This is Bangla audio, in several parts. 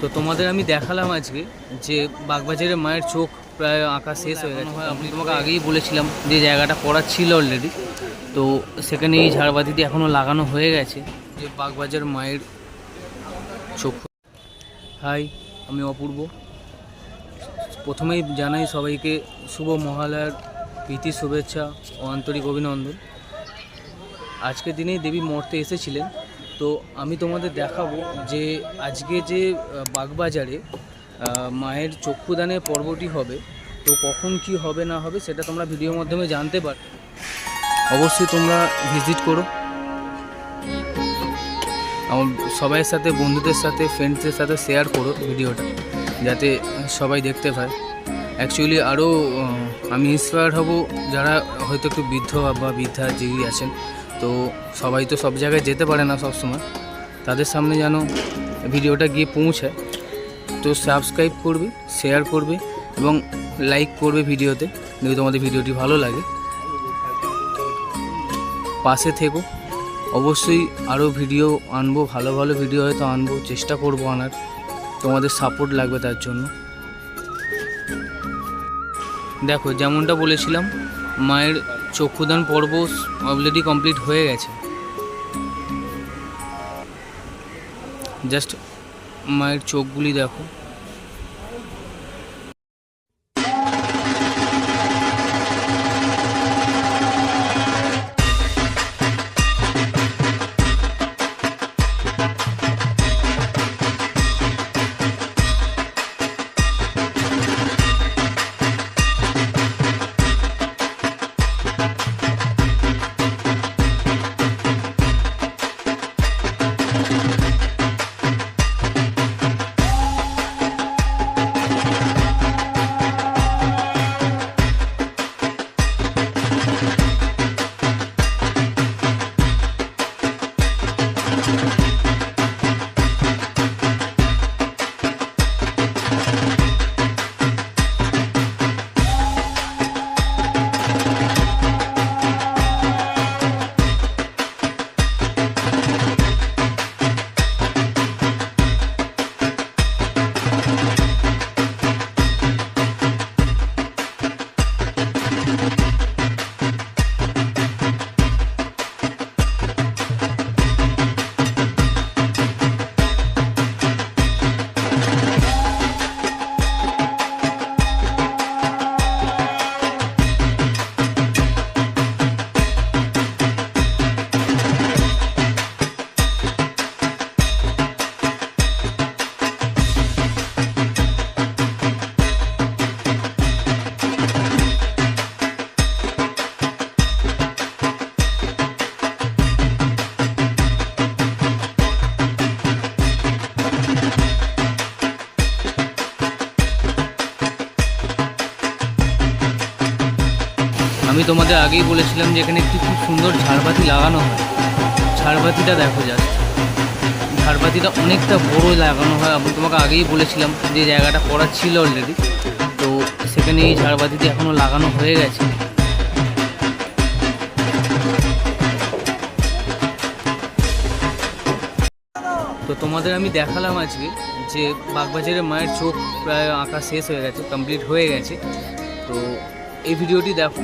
তো তোমাদের আমি দেখালাম আজকে যে বাগবাজারের মায়ের চোখ প্রায় আঁকা শেষ হয়ে গেছে। আমি তোমাকে আগেই বলেছিলাম যে জায়গাটা পড়া ছিল অলরেডি তো সেখানে এই ঝাড়বাতিটি এখনও লাগানো হয়ে গেছে যে বাগবাজার মায়ের চোখ। হাই আমি অপূর্ব। প্রথমেই জানাই সবাইকে শুভ মহালয়ার প্রীতি শুভেচ্ছা ও আন্তরিক অভিনন্দন। আজকের দিনেই দেবী মর্তে এসেছিলেন। তো আমি তোমাদের দেখাবো যে আজকে যে বাগবাজারে মায়ের চক্ষুদানের পর্বটি হবে, তো কখন কি হবে না হবে সেটা তোমরা ভিডিওর মাধ্যমে জানতে পার অবশ্যই তোমরা ভিজিট করো। আমার সবাইয়ের সাথে, বন্ধুদের সাথে ফ্রেন্ডসদের সাথে শেয়ার করো ভিডিওটা, যাতে সবাই দেখতে পায়। অ্যাকচুয়ালি আরও আমি ইন্সপায়ার হব যারা হয়তো একটু বৃদ্ধ বা বৃদ্ধা যেই আছেন তো সবাই তো সব জায়গায় যেতে পারে না সব সময় তাদের সামনে যেন ভিডিওটা গিয়ে পৌঁছায়। তো সাবস্ক্রাইব করবে শেয়ার করবে এবং লাইক করবে ভিডিওতে। যদি তোমাদের ভিডিওটি ভালো লাগে। পাশে থেকো। অবশ্যই আরও ভিডিও আনব, ভালো ভালো ভিডিও হয়তো আনব, চেষ্টা করব আনার। তোমাদের সাপোর্ট লাগবে তার জন্য। দেখো, যেমনটা বলেছিলাম, মায়ের চক্ষুদান পর্ব অলরেডি কমপ্লিট হয়ে গেছে। জাস্ট মায়ের চোখগুলি দেখো। আমি তোমাদের আগেই বলেছিলাম যে এখানে একটি খুব সুন্দর ঝাড়বাতি লাগানো হয়। ঝাড়বাতিটা দেখো জাস্ট ঝাড়বাতিটা অনেকটা বড় লাগানো হয়। আমি তোমাকে আগেই বলেছিলাম যে জায়গাটা পড়া ছিল অলরেডি তো সেখানে এই ঝাড়বাতিটি এখনও লাগানো হয়ে গেছে। তো তোমাদের আমি দেখালাম আজকে যে বাগবাজারের মায়ের চোখ প্রায় আঁকা শেষ হয়ে গেছে কমপ্লিট হয়ে গেছে। তো এই ভিডিওটি দেখো।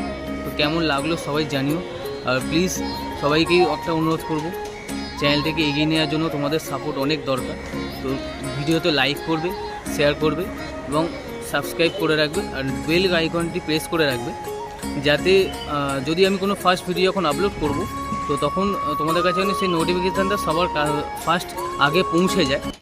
কেমন লাগল সবাই জানিও। আর প্লিজ সবাইকেই একটা অনুরোধ করব চ্যানেলটাকে এগিয়ে নেওয়ার জন্য তোমাদের সাপোর্ট অনেক দরকার। তো ভিডিওতে লাইক করবে শেয়ার করবে এবং সাবস্ক্রাইব করে রাখবে আর বেল আইকনটি প্রেস করে রাখবে। যাতে যদি আমি কোনো ফার্স্ট ভিডিও যখন আপলোড করব, তো তখন তোমাদের কাছে সেই নোটিফিকেশানটা সবার ফার্স্ট আগে পৌঁছে যায়।